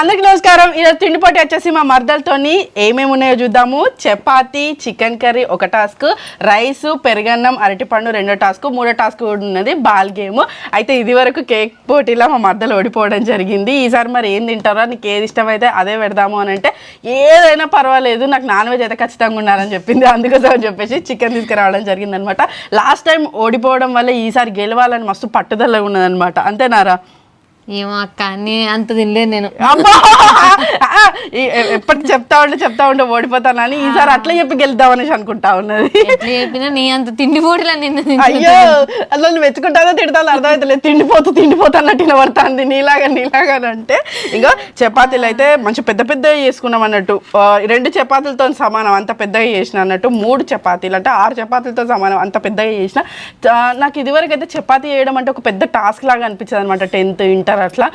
అందరికి నమస్కారం. ఈరోజు తిండిపోటీ వచ్చేసి మా మర్దలతోని ఏమేమి ఉన్నాయో చూద్దాము. చపాతి చికెన్ కర్రీ ఒక టాస్క్ రైస్ పెరుగన్నం అరటిపండు రెండో టాస్క్ మూడో టాస్క్ కూడా ఉన్నది బాల్ గేమ్. అయితే ఇది వరకు కేక్ పోటీలో మా మర్దలు ఓడిపోవడం జరిగింది. ఈసారి మరి ఏం తింటారో నీకు ఏది ఇష్టమైతే అదే పెడదాము అని అంటే ఏదైనా పర్వాలేదు నాకు నాన్ వెజ్ అయితే ఖచ్చితంగా ఉండాలని చెప్పింది. అందుకోసం అని చెప్పేసి చికెన్ తీసుకురావడం జరిగింది అనమాట లాస్ట్ టైం ఓడిపోవడం వల్ల ఈసారి గెలవాలని మస్తు పట్టుదల ఉన్నదనమాట. అంతేనారా? ఏమో అక్క నీ అంత తినలేదు నేను. అమ్మా! ఆ, ఈ- ఎ- ఎప్పటికి చెప్తా ఉంటే చెప్తా ఉంటే ఓడిపోతానని ఈసారి అట్లా చెప్పి గెలుద్దాం అనేసి అనుకుంటా ఉన్నది. ఎట్లా చెప్పినా నీ అంత తిండి పోటీలా నిన్ను అయ్యో! అసలు నువ్వు వెతుకుంటానో తిడతాను అర్థమవుతలేదు తిండిపోతూ తిండిపోతా అన్నట్టు వినబడుతుంది. నీలాగా నీలాగా అని అంటే ఇంకా చపాతీలు అయితే మంచి పెద్ద పెద్దగా చేసుకున్నాం అన్నట్టు. రెండు చపాతీలతో సమానం అంత పెద్దగా చేసిన అన్నట్టు. మూడు చపాతీలు అంటే ఆరు చపాతీలతో సమానం అంత పెద్దగా చేసిన. నాకు ఇదివరకు అయితే చపాతీ చేయడం అంటే ఒక పెద్ద టాస్క్ లాగా అనిపించదు అనమాట టెన్త్ ఇంటర్ అట్లా.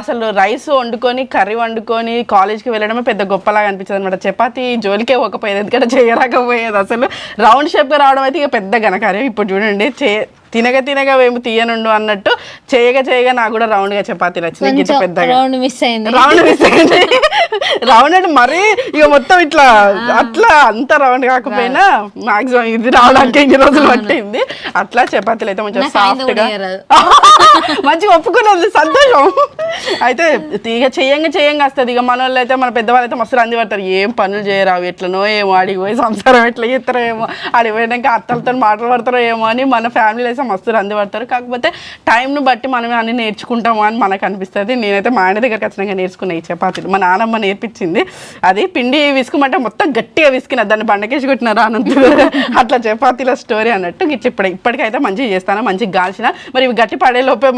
అసలు రైస్ వండుకొని కర్రీ వండుకొని కాలేజ్కి వెళ్ళడమే పెద్ద గొప్పలాగా అనిపించదు అనమాట చపాతీ జోలికే పోకపోయేది ఎందుకంటే చేయరాకపోయేది అసలు. రౌండ్ షేప్గా రావడం అయితే ఇక పెద్ద ఘనకార్యం. ఇప్పుడు చూడండి చే తినగ తినగా మేము తీయనుండు అన్నట్టు చేయగా చేయగా నాకు కూడా రౌండ్గా చపాతీలు వచ్చినాయి గిట్ట కొంచెం పెద్దగా. రౌండ్ మిస్ అయింది. రౌండ్ మిస్ అయింది. రౌండ్ అంటే మరీ ఇక మొత్తం ఇట్లా అట్లా అంత రౌండ్ కాకపోయినా మాక్సిమం ఇది రావడానికి ఎన్ని రోజులు పట్టింది. అట్లా చపాతీలు అయితే ఆయన సాఫ్ట్గా. మంచిగా ఒప్పుకున్నది. సంతోషం. అయితే ఇక చెయ్యంగా చెయ్యంగా వస్తుంది. ఇక మన వాళ్ళు అయితే మన పెద్దవాళ్ళు అయితే మస్తు రంది పడతారు. ఏం పనులు చేయరావు? ఎట్లనో ఏమో ఆడికి పోయి సంసారం ఎట్లా చేస్తారో ఏమో. ఆడికి పోయినాక అత్తలతో మాటలు పడతారో ఏమో అని మన ఫ్యామిలీలో అయితే మస్తు రంది పడతారు కాకపోతే టైంను బట్టి మనమే అన్ని నేర్చుకుంటాము అని మనకు అనిపిస్తుంది. నేనైతే మా ఆయన దగ్గర ఖచ్చితంగా నేర్చుకున్నా ఈ చపాతీలు. మా నాన్నమ్మ నేర్పించింది. అది పిండి విసుకుమంటే మొత్తం గట్టిగా విసికిన దాన్ని బండకేసి కొట్టినారు అనంత అట్లా చపాతీల స్టోరీ అన్నట్టు ఇట్లా ఇప్పుడు ఇప్పటికైతే మంచిగా చేస్తాను మంచిగా గాల్చిన. మరి ఇవి గట్టి పడే లోపే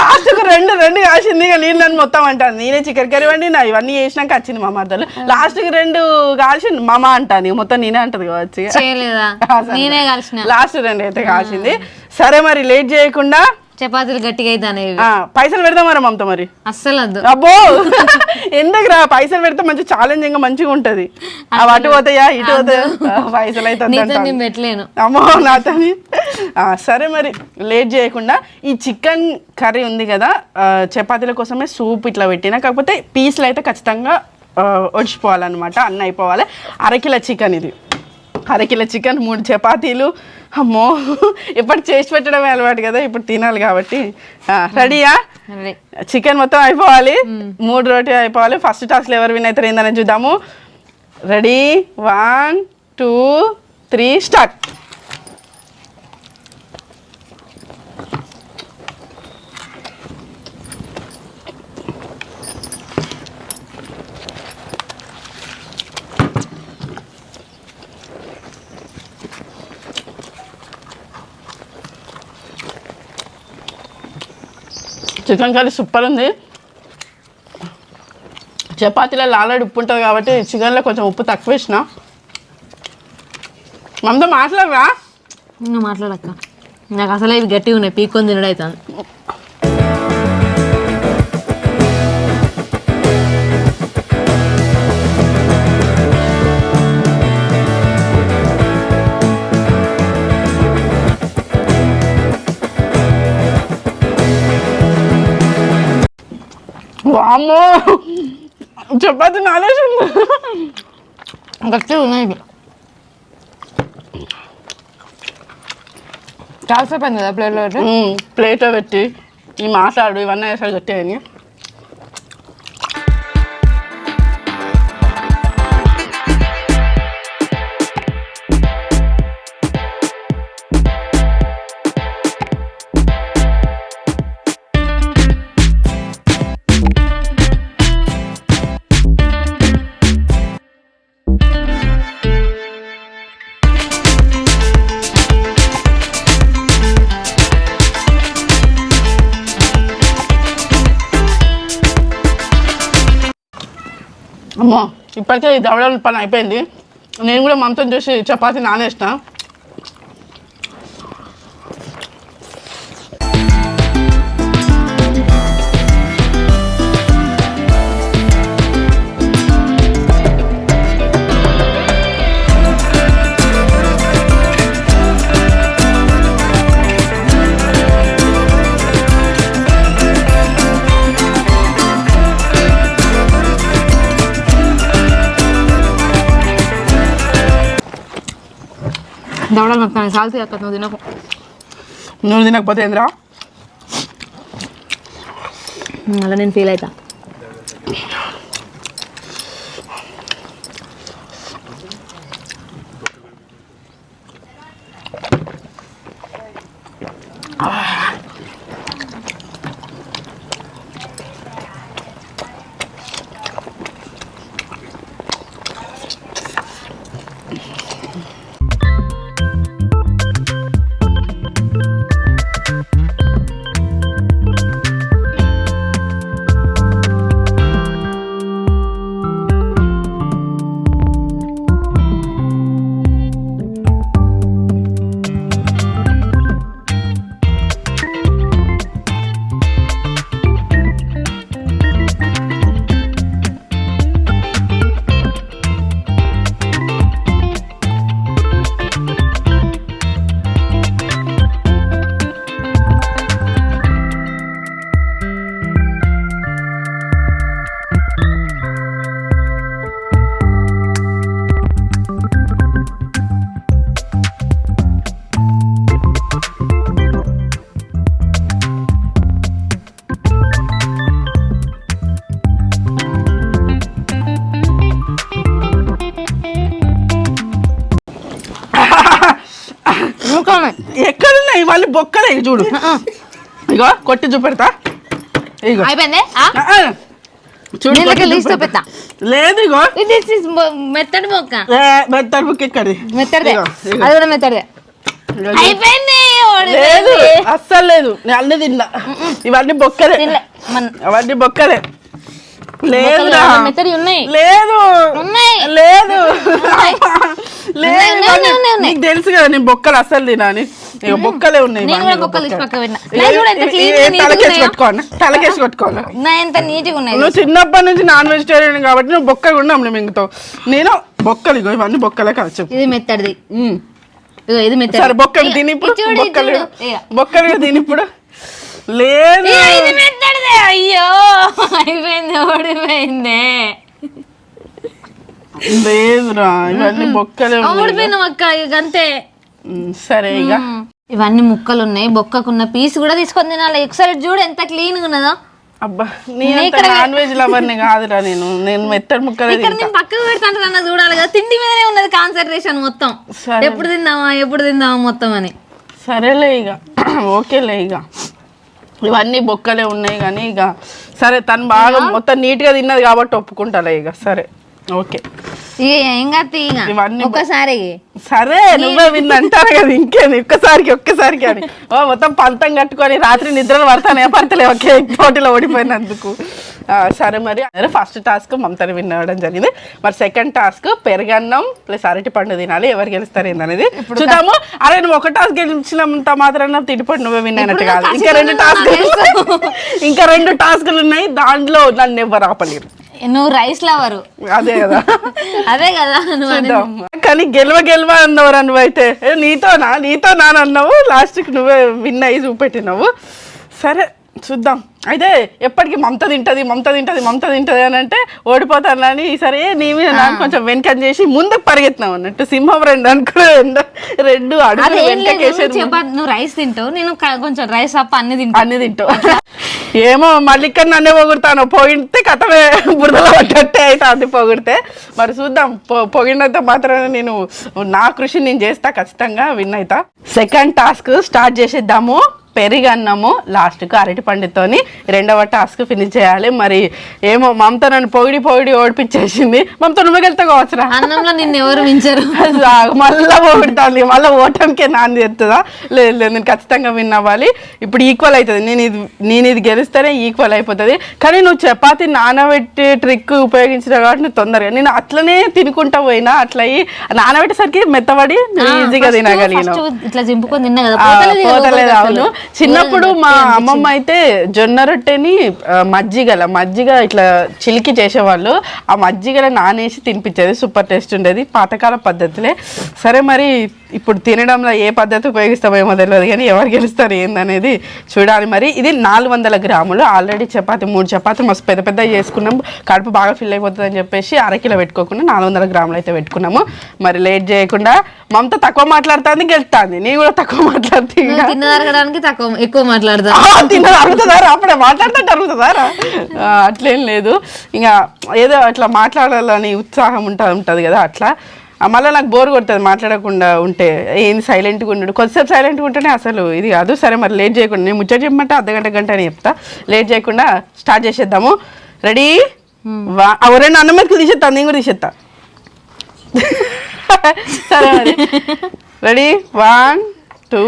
లాస్ట్కు రెండు రెండు కాసింది ఇక నేను నన్ను మొత్తం అంటాను నేనే చికెన్ కర్రీ వండి నా ఇవన్నీ చేసినాక వచ్చింది మా మద్దలు లాస్ట్కి రెండు కాల్చింది మామ అంటాను మొత్తం నేనే అంటది కావచ్చు నేనే లాస్ట్ రెండు అయితే కాల్చింది సరే మరి లేట్ చేయకుండా చపాతీలు గట్టిగా అయితే పైసలు పెడదాం మరి మమత మరి. అస్సలు వద్దు అబ్బో! ఎందుకురా? పైసలు పెడితే మంచి ఛాలెంజింగ్గా మంచిగా ఉంటది. అవి అటు పోతాయా ఇటు పోతాయా? పైసలు అయితే నీతో పెట్టలేను. అమ్మో నాతోని. ఆ, సరే మరి లేట్ చేయకుండా ఈ చికెన్ కర్రీ ఉంది కదా చపాతీల కోసమే సూప్ ఇట్లా పెట్టిన కాకపోతే పీసులు అయితే ఖచ్చితంగా ఒడిచిపోవాలన్నమాట అన్న అయిపోవాలి. అరకిల చికెన్ ఇది. అరకిల చికెన్ మూడు చపాతీలు. అమ్మో ఇప్పుడు చేసి పెట్టడమే అలవాటు కదా ఇప్పుడు తినాలి కాబట్టి. రెడీయా. చికెన్ మొత్తం అయిపోవాలి. మూడు రోటీ అయిపోవాలి. ఫస్ట్ టాస్క్లో ఎవరు విన్ అవుతారు ఏందని చూద్దాము. Ready? One two three start. Chicken curry super ఉంది. చపాతీలలో ఆల్రెడీ ఉప్పు ఉంటుంది కాబట్టి చికెన్లో కొంచెం ఉప్పు తక్కువ వేసిన. మనతో మాట్లాడరా? ఇంకా మాట్లాడక్క. నాకు అసలు ఇవి గట్టిగా ఉన్నాయి. పీక్కొని తినడం వామ్మో! చపాతీ నానేసింది. గట్టిగా ఉన్నాయి ఇవి. చాలా సేపు అయింది కదా ప్లేట్లో పెట్టి? ప్లేట్లో పెట్టి ఈ మాట్లాడు ఇవన్నీ వేసాడు గట్టిగా అమ్మో ఇప్పటికే ఈ దవడల పని అయిపోయింది. నేను కూడా మంతం చూసి చపాతి నానేసిన. దవడలు నొక్కాను సాల్తీ అక్క నువ్వు తినకు నువ్వు తినకపోతే ఏంద్రా అలా నేను ఫీల్ అవుతా ఎక్కడున్నాయి మళ్ళీ బొక్కలే చూడు. ఇగో కొట్టి చూపెడతా. ఇగో. అయిపోయింది. చూడు. లేదు ఇగో. మెత్తడి మొక్క. ఏ, మెత్తడి బుక్ ఎక్కడి మెత్తడిదే. అది కూడా మెత్తడిదే. ఇగో. అయిపోయింది లేదు. అస్సలు లేదు. నేను అన్ని తిన్నా. ఇవన్నీ బొక్కలే. అవన్నీ బొక్కలే. బొక్కలు మెత్తడి లేదు. ఉన్నాయి. లేదు. ఉన్నాయి. లేదు ఉన్నాయి, ఉన్నాయి, ఇవన్నీ- ఉన్నాయి, ఉన్నాయి. నీకు తెలుసు కదా నేను బొక్కలు అస్సలు తినాని. ఇక బొక్కలే ఉన్నాయి నేను కూడా బొక్కలు తీసి పెట్టినా. ఎంత clean గా neat గా తలకేసి ఉన్నాయో. కొట్టుకోవాలి తలకేసి కొట్టుకోవాలి నా ఎంత నీట్గా ఉన్నాయి నువ్వు చిన్నప్పటి నుంచి నాన్ వెజిటేరియన్ కాబట్టి నువ్వు బొక్కలు ఉన్నాం మింగుతావు నేను బొక్కలు ఇగో ఇవన్నీ బొక్కలే చెప్పు. ఇది మెత్తడిది. ఉమ్. ఇగో ఇది మెత్తడి సరే బొక్కలు తిని ఇప్పుడు ఇది చూడు, ఇది బొక్కలు చూడు. ఇగో. బొక్కలు తిని ఇప్పుడు లేదు. ఇగో, ఇది మెత్తడిదే. అయ్యో అయిపోయింది ఓడిపోయింది. లేదురా ఇవన్నీ బొక్కలే అక్క ఇక అంతే సరే ఇక. ఇవన్నీ ముక్కలు ఉన్నాయి బొక్కకున్న పీస్ కూడా తీసుకొని తినాలి. ఒకసారి చూడు ఎంత క్లీన్గా ఉన్నదో. అబ్బా నేను నాన్ వెజ్ లవర్ని కాదురా నేను. నేను మెత్తడి ముక్కలే ఇక్కడ తింటా. నేను పక్కకు పెడతాను అన్న చూడాలి కదా. తిండి మీదనే ఉన్నది కాన్సన్ట్రేషన్ మొత్తం. ఎప్పుడు తిందామా ఎప్పుడు తిందామా మొత్తం అని. సరేలే ఇక. ఓకేలే ఇక. ఇవన్నీ బొక్కలే ఉన్నాయి కానీ ఇక. సరే తను బాగా మొత్తం నీట్గా తిన్నది కాబట్టి ఒప్పుకుంటాలే ఇక. సరే. ఓకే. ఇక ఏం కాదు ఇక ఇవన్నీ ఒక్కసారి. సరే నువ్వే విన్న అంటారు కదా ఇంకేంది ఒక్కసారికి ఒక్కసారికి అని. ఓ మొత్తం పంతం కట్టుకొని రాత్రి నిద్రలు పడతానే పడతలే ఒకే పోటీలో ఓడిపోయినందుకు. సరే మరి. ఫస్ట్ టాస్క్ మమతని విన్ అవ్వడం జరిగింది. మరి సెకండ్ టాస్క్ పెరగన్నం ప్లస్ అరటి పండు తినాలి. ఎవరు గెలుస్తారు ఏందనేది చూద్దాము. అరే నువ్వు ఒక టాస్క్ గెలిచినంత మాత్రం తిడిపండు నువ్వే విన్ అయినట్టు కాదు. ఇంకా రెండు టాస్క్ ఇంకా రెండు టాస్కులు ఉన్నాయి. దాంట్లో నన్ను ఎవరు ఆపలేరు. నువ్వు రైస్ లవరు అదే కదా. అదే కదా నువ్వు అనేది. చూద్దాం. కానీ గెలవ గెలవ అన్నవరా నువ్వైతే. ఏ, నీతోనా? నీతో నా అన్నావు? లాస్ట్కి నువ్వే విన్ అయ్యి చూపెట్టినావు. సరే చూద్దాం. అయితే ఎప్పటికీ మమత తింటది మమత తింటది మమత తింటది అని అంటే ఓడిపోతానని సరే నీ మీద నాకు కొంచెం వెనకని చేసి ముందుకు పరిగెత్తున్నావు అన్నట్టు. సింహం రెండు అనుకో రెండు రెండు అడుగులు అదేం లేదు వెనకకేసేది చపాతి నువ్వు రైస్ తింటావు నేను క- కొంచెం రైస్ అప్ప అన్ని తింటా. అన్ని తింటావు. ఏమో మళ్ళీ ఇక్కడ నన్నే పొగుడతాను. పొగిడితే కథమే బురదలో పడ్డట్టే అవుతుంది పొగిడితే. మరి చూద్దాం పొగిడినంత మాత్రమే నేను నా కృషి నేను చేస్తా ఖచ్చితంగా విన్ అవుతా. సెకండ్ టాస్క్ స్టార్ట్ చేసేద్దాము. పెరిగన్నము. లాస్ట్కు అరటి పండుతోని రెండవ టాస్క్ ఫినిష్ చేయాలి. మరి ఏమో మమత నన్ను పొగిడి పొగిడి ఓడిపించేసింది. మమత నువ్వు వెళ్తా కావచ్చురా? అన్నంలో నిన్ను ఎవరు. మళ్ళా పోగొడుతుంది మళ్ళీ ఓటమికే నాంది ఎత్తుందా? లేదు లేదు నేను ఖచ్చితంగా విన్ అవ్వాలి. ఇప్పుడు ఈక్వల్ అవుతుంది నేను ఇది నేను ఇది గెలిస్తేనే ఈక్వల్ అయిపోతుంది. కానీ నువ్వు చపాతి నానబెట్టి ట్రిక్ ఉపయోగించిన కాబట్టి నువ్వు తొందరగా. నేను అట్లనే తినుకుంటా పోయినా అట్లా నానబెట్టేసరికి మెత్తబడి ఈజీగా తినగలిగినావు. ఫస్ట్ ఇట్లా చింపుకొని తిన్నా కదా. అవును. చిన్నప్పుడు మా అమ్మమ్మ అయితే జొన్న రొట్టెని మజ్జిగల మజ్జిగ ఇట్లా చిలికి చేసేవాళ్ళు. ఆ మజ్జిగల నానేసి తినిపించేది సూపర్ టేస్ట్ ఉండేది పాతకాల పద్ధతులే. సరే మరి ఇప్పుడు తినడంలో ఏ పద్ధతి ఉపయోగిస్తామేమో తెలియదు కానీ ఎవరు గెలుస్తారు ఏందనేది చూడాలి మరి. ఇది నాలుగు వందల గ్రాములు ఆల్రెడీ చపాతి మూడు చపాతీలు మస్తు పెద్ద పెద్ద చేసుకున్నాం. కడుపు బాగా ఫిల్ అయిపోతుంది అని చెప్పేసి అరకిలో పెట్టుకోకుండా నాలుగు వందల గ్రాములు అయితే పెట్టుకున్నాము. మరి లేట్ చేయకుండా మమత తక్కువ మాట్లాడుతుంది గెలుస్తుంది నీ కూడా తక్కువ మాట్లాడుతుంది తక్కువ ఎక్కువ మాట్లాడదా. తిన్నది అరుగుతుందారా అప్పుడే మాట్లాడుతుంటే అరుగుతుందారా అట్లేం లేదు. ఇంకా ఏదో అట్లా మాట్లాడాలని ఉత్సాహం ఉంటా ఉంటుంది కదా అట్లా. మళ్ళీ నాకు బోర్ కొడుతుంది మాట్లాడకుండా ఉంటే. ఏంది సైలెంట్గా ఉండడు. కొద్దిసేపు సైలెంట్గా ఉంటేనే అసలు ఇది కాదు. సరే మరి లేట్ చేయకుండా నేను ముచ్చట చెప్పమంటే అర్ధ గంట గంట అని చెప్తా. లేట్ చేయకుండా స్టార్ట్ చేసేద్దాము. రెడీ వా ఆ, రెండు అన్నం మెతుకులు తీసేస్తా నేను కూడా తీసేస్తా సరే మరి. Ready one two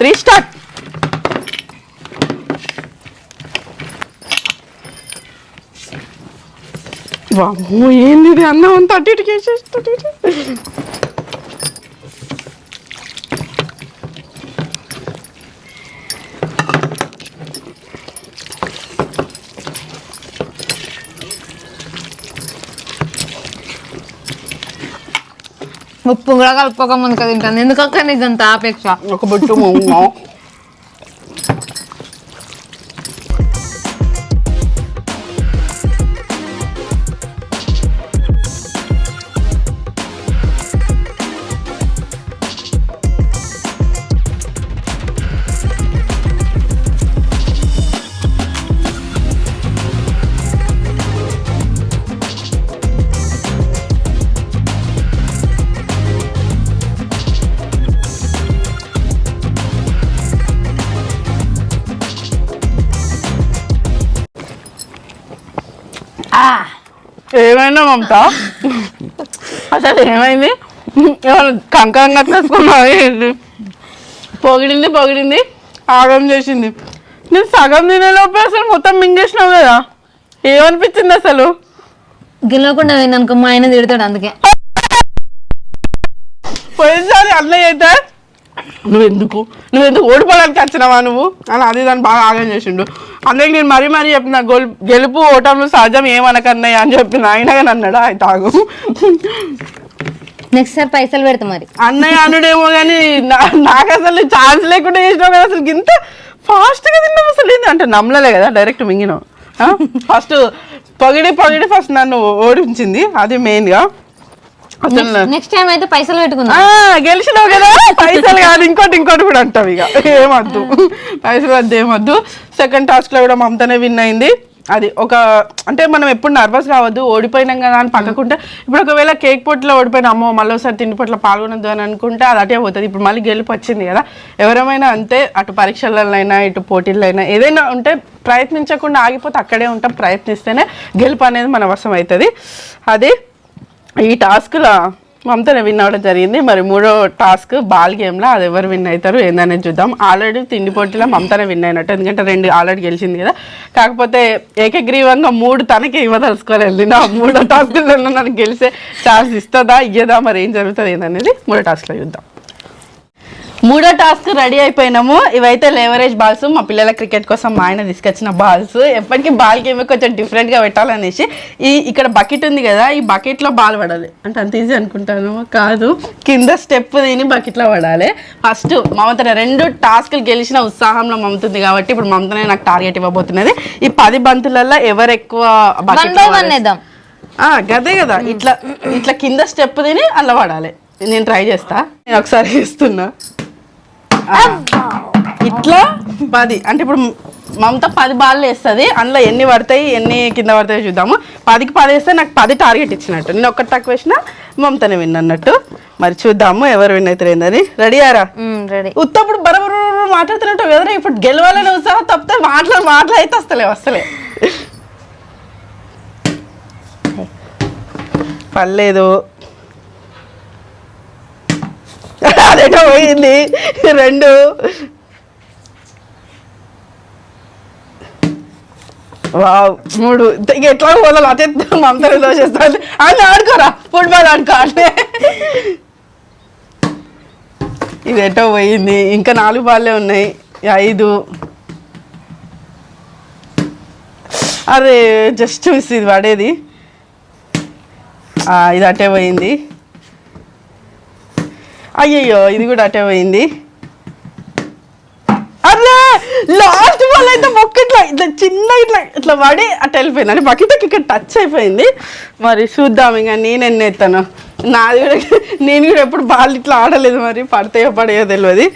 three start వామ్మో ఏంది ఇది అన్నం అంతా అటు ఇటుకి ఉప్పు కూడా కలుపుకోక ముందుకు తింటాను. ఎందుకక్క నీకు అంత ఆపేక్ష? ఒక బొట్టు ఏమైనా మమత? అసలు ఏమైంది? ఏమైనా కంకంగా తీసుకున్నావు ఏంటి? పొగిడింది పొగిడింది ఆగం చేసింది. నేను సగం తినేలోపే అసలు మొత్తం మింగేసినావు కదా? ఏమనిపించింది అసలు? గెలవకుండా పోయిందనుకో మా ఆయన తిడతాడు అందుకే. పోయినసారి అన్నయ్య అయితే నువ్వెందుకు? నువ్వెందుకు ఓడిపోవడానికి వచ్చినావా నువ్వు? అని అది దాన్ని బాగా ఆగం చేసిండు. అందుకే నేను మరీ మరీ చెప్పిన గోల్ గెలుపు ఓటంలో సహజం ఏమనకన్నయ్య అని చెప్పిన. అయినా కానీ అన్నాడు? ఆయన తాగు. నెక్స్ట్ సార్ పైసలు పెడతా మరి. అన్నయ్య అనుడేమో కానీ నా- నాకు అసలు ఛాన్స్ లేకుండా చేసినావు కదా అసలు. ఇంత ఫాస్ట్గా తిన్నావు అసలు ఏంది? అంటే నమ్మలే కదా డైరెక్ట్ మింగినావు. ఫస్ట్ పొగిడి పొగిడి ఫస్ట్ నన్ను ఓడించింది. అది మెయిన్గా నెక్స్ట్ టైం అయితే పైసలు పెట్టుకుందాం. గెలిచినావు కదా. పైసలు కాదు ఇంకోటి ఇంకోటి కూడా అంటావు ఇక. ఏమద్దు. పైసలు వద్దు ఏమద్దు. సెకండ్ టాస్క్లో కూడా మమతనే విన్ అయింది. అది ఒక అంటే మనం ఎప్పుడు నర్వస్ కావద్దు ఓడిపోయినాం కదా అని పక్కకుంటే ఇప్పుడు ఒకవేళ కేక్ పొట్లో ఓడిపోయిన అమ్మో మళ్ళీ ఒకసారి తిండి పొట్ల పాల్గొనద్దు అని అనుకుంటే అది అటే పోతుంది. ఇప్పుడు మళ్ళీ గెలుపు వచ్చింది కదా. ఎవరేమైనా అంతే అటు పరీక్షలైనా ఇటు పోటీలైనా ఏదైనా ఉంటే ప్రయత్నించకుండా ఆగిపోతే అక్కడే ఉంటాం. ప్రయత్నిస్తేనే గెలుపు అనేది మన వశం అవుతుంది. అది ఈ టాస్క్లో మమతనే విన్ అవ్వడం జరిగింది. మరి మూడో టాస్క్ బాల్ గేమ్లో అది ఎవరు విన్ అవుతారు ఏందనేది చూద్దాం. ఆల్రెడీ తిండి పోటీలో మమతనే విన్ అయినట్టు. ఎందుకంటే రెండు ఆల్రెడీ గెలిచింది కదా. కాకపోతే ఏకగ్రీవంగా మూడు తనకి ఇవ్వదలుచుకోలేదు నా మూడో టాస్క్లో నాకు గెలిచే ఛాన్స్ ఇస్తుందా ఇయ్యదా మరి ఏం జరుగుతుంది ఏందనేది మూడో టాస్క్లో చూద్దాం. మూడో టాస్క్ రెడీ అయిపోయినాము. ఇవైతే లేవరేజ్ బాల్స్ మా పిల్లల క్రికెట్ కోసం మా ఆయన తీసుకొచ్చిన బాల్స్ ఎప్పటికీ బాల్ గేమ్ కొంచెం డిఫరెంట్గా పెట్టాలనేసి ఈ ఇక్కడ బకెట్ ఉంది కదా ఈ బకెట్లో బాల్ పడాలి. అంటే అంత ఈజీ అనుకుంటాను. కాదు కింద స్టెప్ తిని బకెట్లో పడాలి. ఫస్ట్ మమతనే రెండు టాస్క్లు గెలిచిన ఉత్సాహంలో మమతుంది కాబట్టి ఇప్పుడు మమతనే నాకు టార్గెట్ ఇవ్వబోతున్నది. ఈ పది బంతులలో ఎవరు ఎక్కువ వన్ bucket బై లో వన్ పడేస్తే- వేద్దాం. ఆ, గదే కదా. ఇట్లా ఇట్లా కింద స్టెప్ తిని అల్ల పడాలి. నేను ట్రై చేస్తా. నేను ఒకసారి చేస్తున్నా. ఇట్లా పది అంటే ఇప్పుడు మమత పది బాళ్ళు వేస్తుంది అందులో ఎన్ని పడతాయి ఎన్ని కింద పడతాయి చూద్దాము. పదికి పది వేస్తే నాకు పది టార్గెట్ ఇచ్చినట్టు. నేను ఒక్కటి తక్కువ వేసిన మమతనే విన్ అన్నట్టు. మరి చూద్దాము ఎవరు విన్ అవుతారు ఏందని రెడీ ఆరా రెడీ ఉత్తప్పుడు బరబర మాట్లాడుతున్నట్టు కదా ఇప్పుడు గెలవాలని ఉత్సాహం తప్పితే మాట్లాడు మాటలు అయితే వస్తలే వస్తలే. పర్లేదు. ఎటో పోయింది. రెండు. వావ్ మూడు. ఇక ఎట్లా పోవాలి అదే మమతనే దోషేస్తాను అన్న ఆడుకోరా. ఫుట్బాల్ ఆడుకో అంటే ఇది ఎటో పోయింది. ఇంకా నాలుగు బాల్లే ఉన్నాయి. ఐదు. అరే జస్ట్ మిస్ ఇది పడేది. ఇది అటే పోయింది. అయ్యయ్యో ఇది కూడా అటే పోయింది. అరే లాస్ట్ బాల్ అయితే మొక్క ఇట్లా ఇట్లా చిన్న ఇట్లా ఇట్లా పడి అట్లా వెళ్ళిపోయింది. అంటే బకెట్కి ఇక్కడ టచ్ అయిపోయింది. మరి చూద్దాం ఇంకా నేను ఎన్ని ఎత్తాను. నాది కూడా నేను కూడా ఎప్పుడు బాల్ ఇట్లా ఆడలేదు మరి పడతాయో పడేయో తెలియదు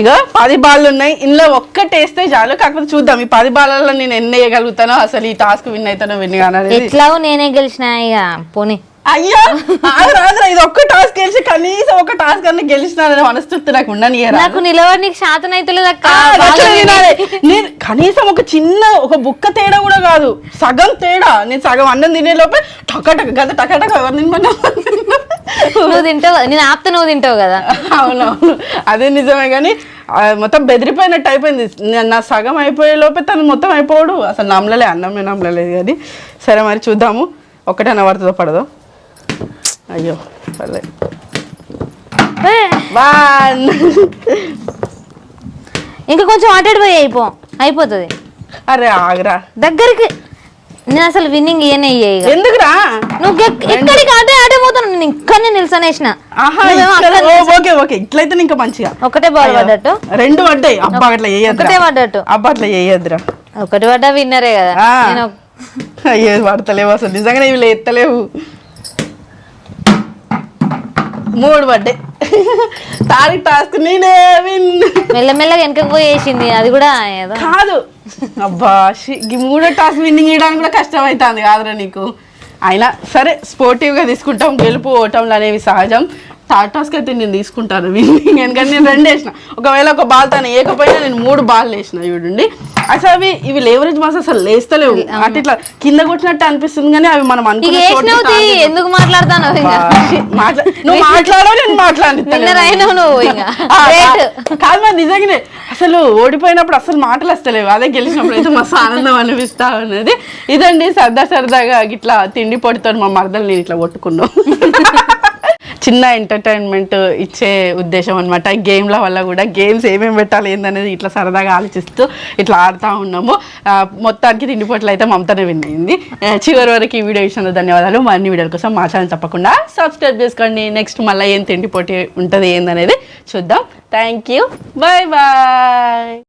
ఇక పది బాళ్ళు ఉన్నాయి. ఇందులో ఒక్కటి వేస్తే చాలు. కాకపోతే చూద్దాం ఈ పది బాళ్ళలో నేను ఎన్ని వేయగలుగుతానో అసలు ఈ టాస్క్ విన్ అవుతానో విన్ కానీ ఇట్లా నేనే గెలిచిన ఇక పోనీ. అయ్యో! ఆగరా ఆగరా ఇది ఒక్క టాస్క్ గెలిచి కనీసం ఒక టాస్క్ అన్న గెలిచినానని మనస్తృప్తి నాకు ఉండనియరా నాకు నిలబడి నీకు శాతం అవుతలేదు ఆ. నేను కనీసం ఒక చిన్న ఒక బుక్క తేడా కూడా కాదు. సగం తేడా. నేను సగం అన్నం తినే లోపే టకటక గద టకటక ఎవరు తినమన్నా? నువ్వు తింటావు నేను ఆపితే నువ్వు తింటావు కదా. అవునవును. అదే నిజమే కానీ ఆ, మొత్తం బెదిరిపోయినట్టు అయిపోయింది. నా- సగం అయిపోయే లోపే తను మొత్తం అయిపోడు. అసలు నమ్మలే అన్నమే నమ్మలేదు కానీ సరే మరి చూద్దాము. ఒకటే పడుతుందో పడదో? అయ్యో పర్లేదు ఏ, వన్ ఇంకా కొంచెం అటెడ్ పోయి అయిపో అయిపోతుంది. అరే ఆగరా. దగ్గరికి. నేను అసలు విన్నింగ్ ఇక ఎందుకురా? నువ్వు ఎక్- ఎక్కడికి అటే అటే పోతాను నేను ఇక్కడనే నిల్సనేసిన ఓకే ఓకే. ఇట్లయితే ఇంకా మంచిగా. ఒకటే బాల్ పడ్డట్టు. రెండు పడ్డాయి. అబ్బా అట్లా వేయద్దురా. ఒకటే పడ్డట్టు. అబ్బా అట్లా వేయద్దురా. ఒకటి పడ్డా విన్నరే కదా. అయ్యే పడతలేవు అసలు. నిజంగానే ఇవి ఎత్తలేవు. మూడు పడ్డాయి. తారీఖు టాస్క్ నేనే విన్. మెల్లమెల్లగా వెనకకు పోయి వేసింది అది కూడా ఏదో. కాదు. అబ్బా షి- ఈ మూడో టాస్క్ విన్నింగ్ ఇవ్వడానికి కూడా కష్టం అవుతుంది కాదురా నీకు. అయినా సరే స్పోర్టివ్గా తీసుకుంటాం గెలుపు ఓటంలు అనేవి సహజం. థర్డ్ టాస్క్ అయితే నేను తీసుకుంటాను విన్నింగ్ ఎందుకంటే నేను రెండు వేసిన. ఒకవేళ ఒక బాల్ తను వేయకపోయినా నేను మూడు బాల్ వేసిన చూడండి. అసలు అవి ఇవి లేవరేజ్ మాస్ అసలు లేస్తలేవు. అటు ఇట్లా కింద కొట్టినట్టు అనిపిస్తుంది కానీ అవి మనం target- ఎందుకు మాట్లాడతాను నువ్వు మాట్లాడవు నేను. కా- కాదు మరి నిజంగానే అసలు ఓడిపోయినప్పుడు అసలు మాటలు వస్తలేవు. అదే గెలిచినప్పుడు అయితే మస్తు ఆనందం అనిపిస్తా ఉన్నది. ఇదండి సరదా సరదాగా ఇట్లా తిండి పొడితో మా మరదలు నేను ఇట్లా కొట్టుకున్నాం. చిన్న ఎంటర్టైన్మెంట్ ఇచ్చే ఉద్దేశం అనమాట గేమ్ల వల్ల కూడా గేమ్స్ ఏమేమి పెట్టాలి ఏందనేది ఇట్లా సరదాగా ఆలోచిస్తూ ఇట్లా ఆడుతూ ఉన్నాము. మొత్తానికి తిండి పొట్లు అయితే మమతనే విన్నయింది చివరి వరకు ఈ వీడియో ఇచ్చినందుకు ధన్యవాదాలు. మరిన్ని వీడియోల కోసం మా ఛానల్ తప్పకుండా సబ్స్క్రైబ్ చేసుకోండి. నెక్స్ట్ మళ్ళీ ఏం తిండి ఉంటుంది ఏందనేది చూద్దాం. Thank you bye bye